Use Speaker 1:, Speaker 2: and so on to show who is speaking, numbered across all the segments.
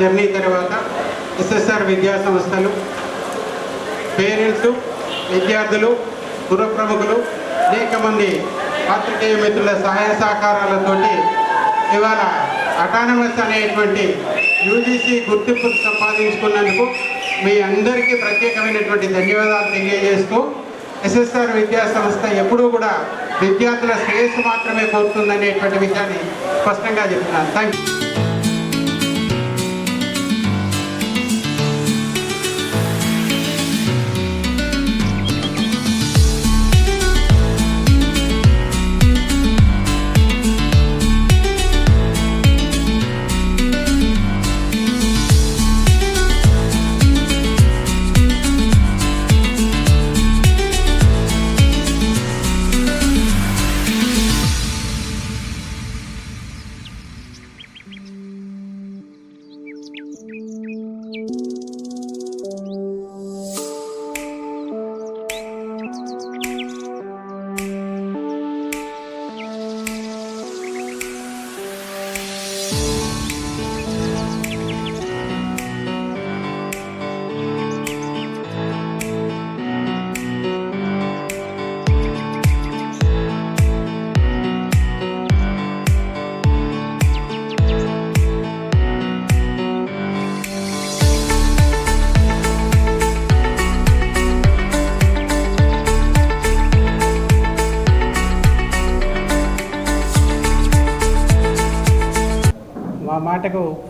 Speaker 1: Journey తర్వాత SSR విద్యా సంస్థలు పేరెంట్స్ విద్యార్థులు పుర ప్రముఖులు అనేక మంది పాత్రికేయ మిత్రుల సహాయ సహకారాలతోటి ఇవాళ అటానమస్ అనేటువంటి యూజీసీ గుర్తింపు సంపాదించుకున్నందుకు మీ అందరికీ ప్రత్యేకమైనటువంటి ధన్యవాదాలు తెలియజేస్తూ ఎస్ఎస్ఆర్ విద్యా సంస్థ ఎప్పుడూ కూడా విద్యార్థుల శ్రేయస్సు మాత్రమే కోరుతుందనేటువంటి విషయాన్ని స్పష్టంగా చెప్తున్నాను. థ్యాంక్ యూ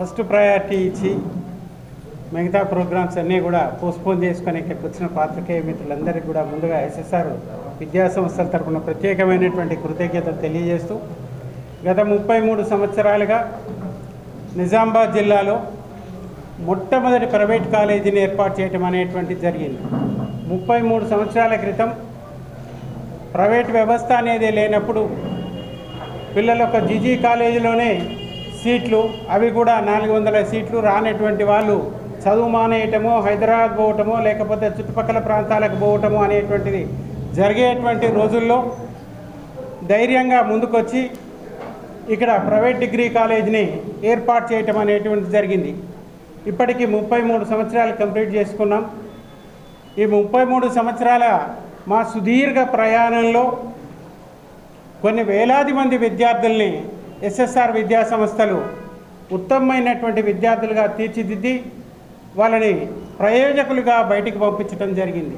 Speaker 1: ఫస్ట్ ప్రయారిటీ ఇచ్చి మిగతా ప్రోగ్రామ్స్ అన్నీ కూడా పోస్ట్పోన్ చేసుకొని ఇక్కడికి వచ్చిన పాత్రికేయ మిత్రులందరికీ కూడా ముందుగా ఎస్ఎస్ఆర్ విద్యా సంస్థల తరపున ప్రత్యేకమైనటువంటి కృతజ్ఞతలు తెలియజేస్తూ గత ముప్పై మూడు సంవత్సరాలుగా నిజామాబాద్ జిల్లాలో మొట్టమొదటి ప్రైవేట్ కాలేజీని ఏర్పాటు చేయటం అనేటువంటిది జరిగింది. ముప్పై మూడు సంవత్సరాల క్రితం ప్రైవేట్ వ్యవస్థ అనేది లేనప్పుడు పిల్లల యొక్క జీజీ కాలేజీలోనే సీట్లు అవి కూడా నాలుగు వందల సీట్లు రానటువంటి వాళ్ళు చదువు మానేయటమో హైదరాబాద్ పోవటమో లేకపోతే చుట్టుపక్కల ప్రాంతాలకు పోవటమో అనేటువంటిది జరిగేటువంటి రోజుల్లో ధైర్యంగా ముందుకొచ్చి ఇక్కడ ప్రైవేట్ డిగ్రీ కాలేజీని ఏర్పాటు చేయటం అనేటువంటిది జరిగింది. ఇప్పటికీ ముప్పై మూడు సంవత్సరాలు కంప్లీట్ చేసుకున్నాం. ఈ ముప్పై మూడు సంవత్సరాల మా సుదీర్ఘ ప్రయాణంలో కొన్ని వేలాది మంది విద్యార్థుల్ని ఎస్ఎస్ఆర్ విద్యా సంస్థలు ఉత్తమమైనటువంటి విద్యార్థులుగా తీర్చిదిద్ది వాళ్ళని ప్రయోజకులుగా బయటికి పంపించడం జరిగింది.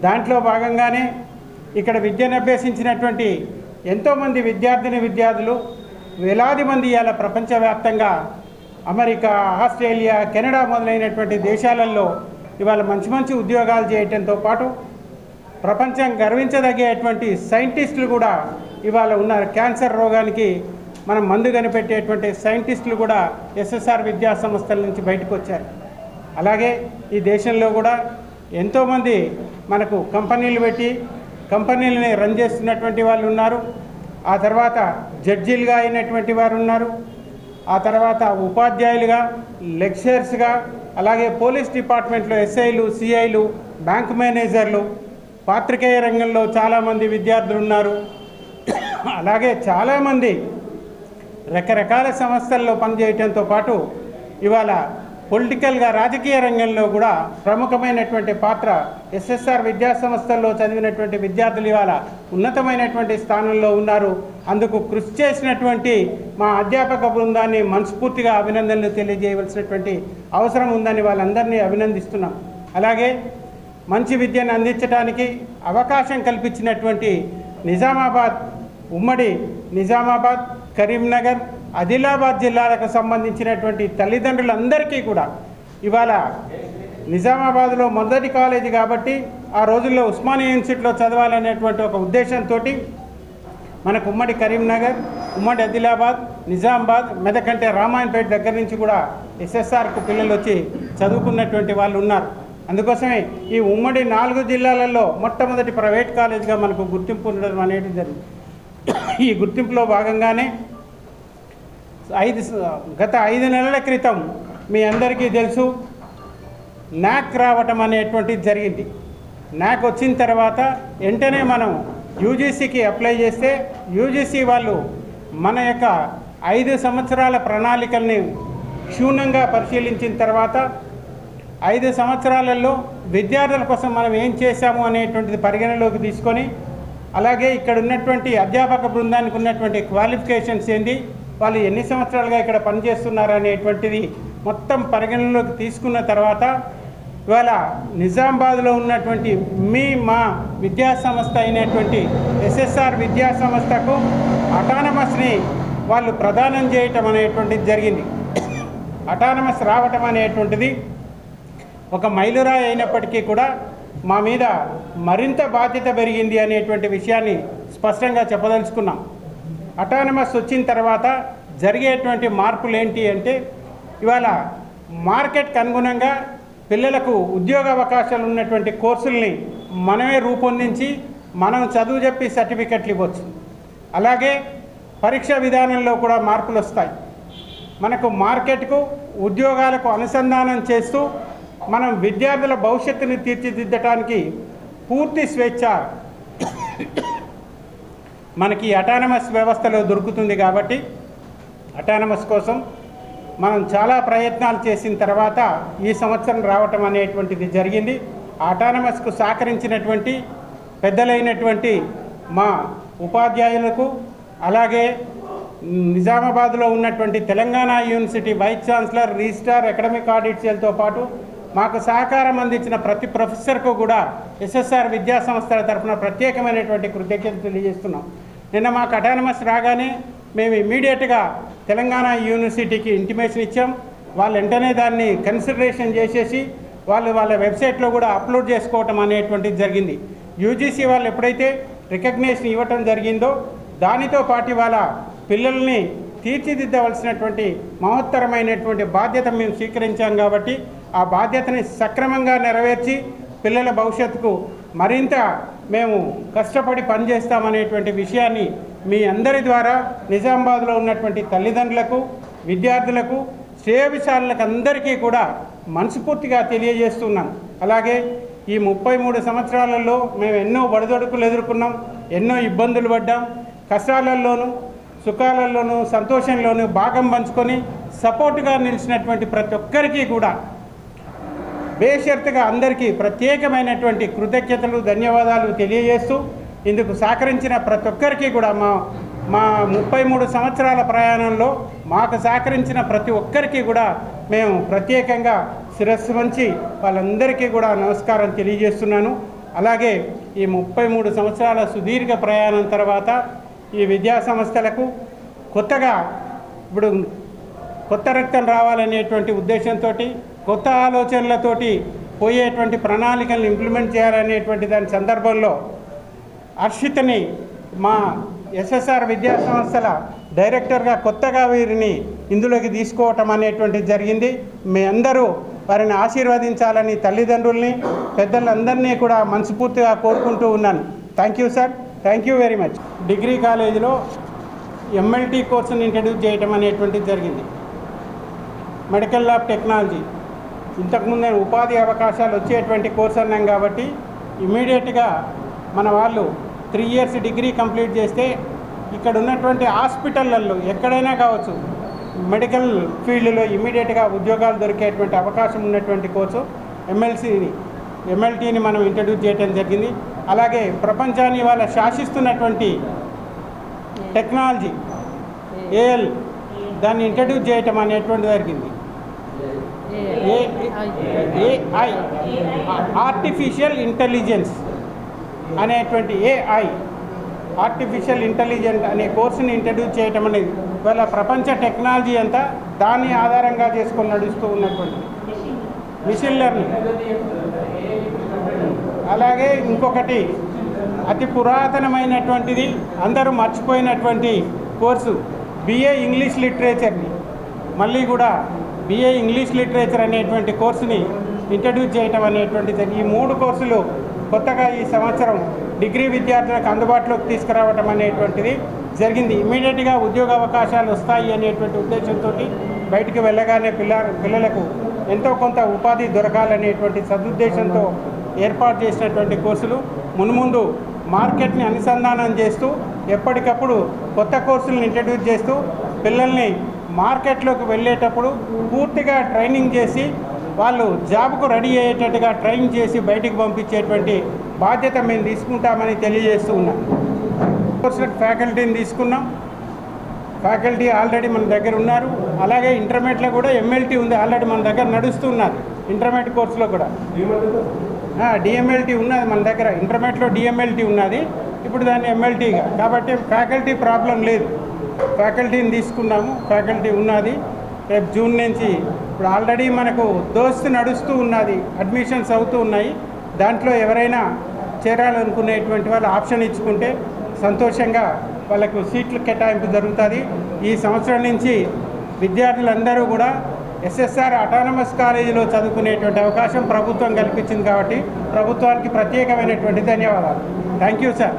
Speaker 1: దాంట్లో భాగంగానే ఇక్కడ విద్యను అభ్యసించినటువంటి ఎంతోమంది విద్యార్థిని విద్యార్థులు వేలాది మంది ఇవాళ ప్రపంచవ్యాప్తంగా అమెరికా ఆస్ట్రేలియా కెనడా మొదలైనటువంటి దేశాలలో ఇవాళ మంచి మంచి ఉద్యోగాలు చేయటంతో పాటు ప్రపంచం గర్వించదగేటువంటి సైంటిస్టులు కూడా ఇవాళ ఉన్న క్యాన్సర్ రోగానికి మనం మందు కనిపెట్టేటువంటి సైంటిస్టులు కూడా ఎస్ఎస్ఆర్ విద్యా సంస్థల నుంచి బయటకు వచ్చారు. అలాగే ఈ దేశంలో కూడా ఎంతోమంది మనకు కంపెనీలు పెట్టి కంపెనీలని రన్ చేస్తున్నటువంటి వాళ్ళు ఉన్నారు. ఆ తర్వాత జడ్జీలుగా అయినటువంటి వారు ఉన్నారు. ఆ తర్వాత ఉపాధ్యాయులుగా లెక్చరర్స్గా అలాగే పోలీస్ డిపార్ట్మెంట్లో ఎస్ఐలు సిఐలు బ్యాంక్ మేనేజర్లు పాత్రికేయ రంగంలో చాలామంది విద్యార్థులు ఉన్నారు. అలాగే చాలామంది రకరకాల సంస్థల్లో పనిచేయటంతో పాటు ఇవాళ పొలిటికల్గా రాజకీయ రంగంలో కూడా ప్రముఖమైనటువంటి పాత్ర ఎస్ఎస్ఆర్ విద్యా సంస్థల్లో చదివినటువంటి విద్యార్థులు ఇవాళ ఉన్నతమైనటువంటి స్థానంలో ఉన్నారు. అందుకు కృషి చేసినటువంటి మా అధ్యాపక బృందాన్ని మనస్ఫూర్తిగా అభినందనలు తెలియజేయవలసినటువంటి అవసరం ఉందని వాళ్ళందరినీ అభినందిస్తున్నాం. అలాగే మంచి విద్యను అందించడానికి అవకాశం కల్పించినటువంటి నిజామాబాద్ ఉమ్మడి నిజామాబాద్ కరీంనగర్ ఆదిలాబాద్ జిల్లాలకు సంబంధించినటువంటి తల్లిదండ్రులందరికీ కూడా ఇవాళ నిజామాబాద్లో మొదటి కాలేజీ కాబట్టి ఆ రోజుల్లో ఉస్మానియా యూనివర్సిటీలో చదవాలనేటువంటి ఒక ఉద్దేశంతో మనకు ఉమ్మడి కరీంనగర్ ఉమ్మడి ఆదిలాబాద్ నిజామాబాద్ మెదక్ అంటే రామాయణపేట దగ్గర నుంచి కూడా ఎస్ఎస్ఆర్కు పిల్లలు వచ్చి చదువుకున్నటువంటి వాళ్ళు ఉన్నారు. అందుకోసమే ఈ ఉమ్మడి నాలుగు జిల్లాలలో మొట్టమొదటి ప్రైవేట్ కాలేజీగా మనకు గుర్తింపు ఉండడం అనేది జరిగింది ఈ గుర్తింపులో భాగంగానే ఐదు గత ఐదు నెలల క్రితం మీ అందరికీ తెలుసు నాక్ రావటం అనేటువంటిది జరిగింది. నాక్ వచ్చిన తర్వాత వెంటనే మనం యూజీసీకి అప్లై చేస్తే యూజీసీ వాళ్ళు మన యొక్క ఐదు సంవత్సరాల ప్రణాళికల్ని క్షుణ్ణంగా పరిశీలించిన తర్వాత ఐదు సంవత్సరాలలో విద్యార్థుల కోసం మనం ఏం చేశాము అనేటువంటిది పరిగణలోకి తీసుకొని అలాగే ఇక్కడ ఉన్నటువంటి అధ్యాపక బృందానికి ఉన్నటువంటి క్వాలిఫికేషన్స్ ఏంది? వాళ్ళు ఎన్ని సంవత్సరాలుగా ఇక్కడ పనిచేస్తున్నారు అనేటువంటిది మొత్తం పరిగణనలోకి తీసుకున్న తర్వాత ఇవాళ నిజామాబాద్లో ఉన్నటువంటి మీ మా విద్యా సంస్థ అయినటువంటి ఎస్ఎస్ఆర్ విద్యా సంస్థకు అటానమస్ని వాళ్ళు ప్రదానం చేయటం అనేటువంటిది జరిగింది. అటానమస్ రావటం అనేటువంటిది ఒక మైలురాయి అయినప్పటికీ కూడా మా మీద మరింత బాధ్యత పెరిగింది అనేటువంటి విషయాన్ని స్పష్టంగా చెప్పదలుచుకున్నాం. అటానమస్ వచ్చిన తర్వాత జరిగేటువంటి మార్పులు ఏంటి అంటే ఇవాళ మార్కెట్కి అనుగుణంగా పిల్లలకు ఉద్యోగ అవకాశాలు ఉన్నటువంటి కోర్సుల్ని మనమే రూపొందించి మనం చదువు చెప్పి సర్టిఫికెట్లు ఇవ్వచ్చు. అలాగే పరీక్ష విధానంలో కూడా మార్పులు వస్తాయి మనకు మార్కెట్కు ఉద్యోగాలకు అనుసంధానం చేస్తూ మనం విద్యార్థుల భవిష్యత్తుని తీర్చిదిద్దటానికి పూర్తి స్వేచ్ఛ మనకి అటానమస్ వ్యవస్థలో దొరుకుతుంది కాబట్టి అటానమస్ కోసం మనం చాలా ప్రయత్నాలు చేసిన తర్వాత ఈ సంవత్సరం రావటం అనేటువంటిది జరిగింది. ఆ అటానమస్కు సహకరించినటువంటి పెద్దలైనటువంటి మా ఉపాధ్యాయులకు అలాగే నిజామాబాద్లో ఉన్నటువంటి Telangana university vice chancellor registrar academic ఆడిట్స్లతో పాటు మాకు సహకారం అందించిన ప్రతి ప్రొఫెసర్కు కూడా ఎస్ఎస్ఆర్ విద్యా సంస్థల తరఫున ప్రత్యేకమైనటువంటి కృతజ్ఞతలు తెలియజేస్తున్నాం. నిన్న మాకు అటానమస్ రాగానే మేము ఇమీడియట్గా తెలంగాణ యూనివర్సిటీకి ఇంటిమేషన్ ఇచ్చాం. వాళ్ళు వెంటనే దాన్ని కన్సిడరేషన్ చేసేసి వాళ్ళు వాళ్ళ వెబ్సైట్లో కూడా అప్లోడ్ చేసుకోవటం అనేటువంటిది జరిగింది. యూజీసీ వాళ్ళు ఎప్పుడైతే రికగ్నేషన్ ఇవ్వటం జరిగిందో దానితో పాటు వాళ్ళ పిల్లల్ని తీర్చిదిద్దవలసినటువంటి మహత్తరమైనటువంటి బాధ్యత మేము స్వీకరించాం కాబట్టి ఆ బాధ్యతని సక్రమంగా నెరవేర్చి పిల్లల భవిష్యత్తుకు మరింత మేము కష్టపడి పనిచేస్తామనేటువంటి విషయాన్ని మీ అందరి ద్వారా నిజామాబాద్లో ఉన్నటువంటి తల్లిదండ్రులకు విద్యార్థులకు శ్రేయభిశాలకు అందరికీ కూడా మనస్ఫూర్తిగా తెలియజేస్తున్నాం. అలాగే ఈ ముప్పై మూడు సంవత్సరాలలో మేము ఎన్నో బడిదొడుకులు ఎదుర్కొన్నాం ఎన్నో ఇబ్బందులు పడ్డాం. కష్టాలలోనూ సుఖాలలోనూ సంతోషంలోనూ భాగం పంచుకొని సపోర్టుగా నిలిచినటువంటి ప్రతి ఒక్కరికి కూడా బేషరతుగా అందరికీ ప్రత్యేకమైనటువంటి కృతజ్ఞతలు ధన్యవాదాలు తెలియజేస్తూ ఇందుకు సహకరించిన ప్రతి ఒక్కరికి కూడా మా మా ముప్పై మూడు సంవత్సరాల ప్రయాణంలో మాకు సహకరించిన ప్రతి ఒక్కరికి కూడా మేము ప్రత్యేకంగా శిరస్సు వంచి వాళ్ళందరికీ కూడా నమస్కారం తెలియజేస్తున్నాను. అలాగే ఈ ముప్పై మూడు సంవత్సరాల సుదీర్ఘ ప్రయాణం తర్వాత ఈ విద్యా సంస్థలకు కొత్తగా ఇప్పుడు కొత్త రక్తం రావాలనేటువంటి ఉద్దేశంతో కొత్త ఆలోచనలతోటి పోయేటువంటి ప్రణాళికలను ఇంప్లిమెంట్ చేయాలనేటువంటి దాని సందర్భంలో హర్షితని మా ఎస్ఎస్ఆర్ విద్యా సంస్థల డైరెక్టర్గా కొత్తగా వీరిని ఇందులోకి తీసుకోవటం అనేటువంటిది జరిగింది. మీ అందరూ వారిని ఆశీర్వదించాలని తల్లిదండ్రుల్ని పెద్దలందరినీ కూడా మనస్ఫూర్తిగా కోరుకుంటూ ఉన్నాను. Thank you sir thank you very much degree కాలేజీలో ఎంఎల్టీ కోర్సును ఇంట్రడ్యూస్ చేయటం అనేటువంటిది జరిగింది. Medical lab technology. ఇంతకుముందే ఉపాధి అవకాశాలు వచ్చేటువంటి కోర్స్ అన్నాం కాబట్టి ఇమీడియట్గా మన వాళ్ళు త్రీ ఇయర్స్ డిగ్రీ కంప్లీట్ చేస్తే ఇక్కడ ఉన్నటువంటి హాస్పిటళ్ళల్లో ఎక్కడైనా కావచ్చు మెడికల్ ఫీల్డ్లో ఇమీడియట్గా ఉద్యోగాలు దొరికేటువంటి అవకాశం ఉన్నటువంటి కోర్సు ఎమ్మెల్సీని ఎంఎల్టీని మనం ఇంట్రడ్యూస్ చేయడం జరిగింది. అలాగే ప్రపంచాన్ని వాళ్ళ శాసిస్తున్నటువంటి టెక్నాలజీ ఏఎల్ దాన్ని ఇంట్రడ్యూస్ చేయటం అనేటువంటి జరిగింది. ఏఐ ఆర్టిఫిషియల్ ఇంటెలిజెన్స్ అనేటువంటి ఏఐ ఆర్టిఫిషియల్ ఇంటెలిజెన్స్ అనే కోర్సుని ఇంట్రడ్యూస్ చేయటం అనేది ఇవాళ ప్రపంచ టెక్నాలజీ అంతా దాన్ని ఆధారంగా చేసుకొని నడుస్తూ ఉన్నటువంటిది మిషన్ లెర్నింగ్ అలాగే ఇంకొకటి అతి పురాతనమైనటువంటిది అందరూ మర్చిపోయినటువంటి కోర్సు బిఏ ఇంగ్లీష్ లిటరేచర్ని మళ్ళీ కూడా బిఏ ఇంగ్లీష్ లిటరేచర్ అనేటువంటి కోర్సుని ఇంట్రడ్యూస్ చేయటం అనేటువంటిది. ఈ మూడు కోర్సులు కొత్తగా ఈ సంవత్సరం డిగ్రీ విద్యార్థులకు అందుబాటులోకి తీసుకురావటం అనేటువంటిది జరిగింది. ఇమీడియట్గా ఉద్యోగ అవకాశాలు వస్తాయి అనేటువంటి ఉద్దేశంతో బయటికి వెళ్ళగానే పిల్ల పిల్లలకు ఎంతో కొంత ఉపాధి దొరకాలనేటువంటి సదుద్దేశంతో ఏర్పాటు చేసినటువంటి కోర్సులు. మున్ముందు మార్కెట్ని అనుసంధానం చేస్తూ ఎప్పటికప్పుడు కొత్త కోర్సులను ఇంట్రడ్యూస్ చేస్తూ పిల్లల్ని మార్కెట్లోకి వెళ్ళేటప్పుడు పూర్తిగా ట్రైనింగ్ చేసి వాళ్ళు జాబ్కు రెడీ అయ్యేటట్టుగా ట్రైన్ చేసి బయటికి పంపించేటువంటి బాధ్యత మేము తీసుకుంటామని తెలియజేస్తూ ఉన్నాం. కోర్సులకు ఫ్యాకల్టీని తీసుకున్నాం. ఫ్యాకల్టీ ఆల్రెడీ మన దగ్గర ఉన్నారు. అలాగే ఇంటర్మీడియట్లో కూడా ఎంఎల్టీ ఉంది ఆల్రెడీ మన దగ్గర నడుస్తున్నారు. ఇంటర్మీడియట్ కోర్సులో కూడా. డిఎంఎల్టీ ఉన్నది మన దగ్గర. ఇంటర్మీడియట్లో డిఎంఎల్టీ ఉన్నది. ఇప్పుడు దాన్ని ఎంఎల్టీగా కాబట్టి ఫ్యాకల్టీ ప్రాబ్లం లేదు. ఫ్యాకల్టీని తీసుకున్నాము. ఫ్యాకల్టీ ఉన్నది. రేపు జూన్ నుంచి ఇప్పుడు ఆల్రెడీ మనకు దోస్తు నడుస్తూ ఉన్నది. అడ్మిషన్స్ అవుతూ ఉన్నాయి. దాంట్లో ఎవరైనా చేరాలనుకునేటువంటి వాళ్ళు ఆప్షన్ ఇచ్చుకుంటే సంతోషంగా వాళ్ళకు సీట్లు కేటాయింపు జరుగుతుంది. ఈ సంవత్సరం నుంచి విద్యార్థులందరూ కూడా ఎస్ఎస్ఆర్ అటానమస్ కాలేజీలో చదువుకునేటువంటి అవకాశం ప్రభుత్వం కల్పించింది కాబట్టి ప్రభుత్వానికి ప్రత్యేకమైనటువంటి ధన్యవాదాలు. Thank you sir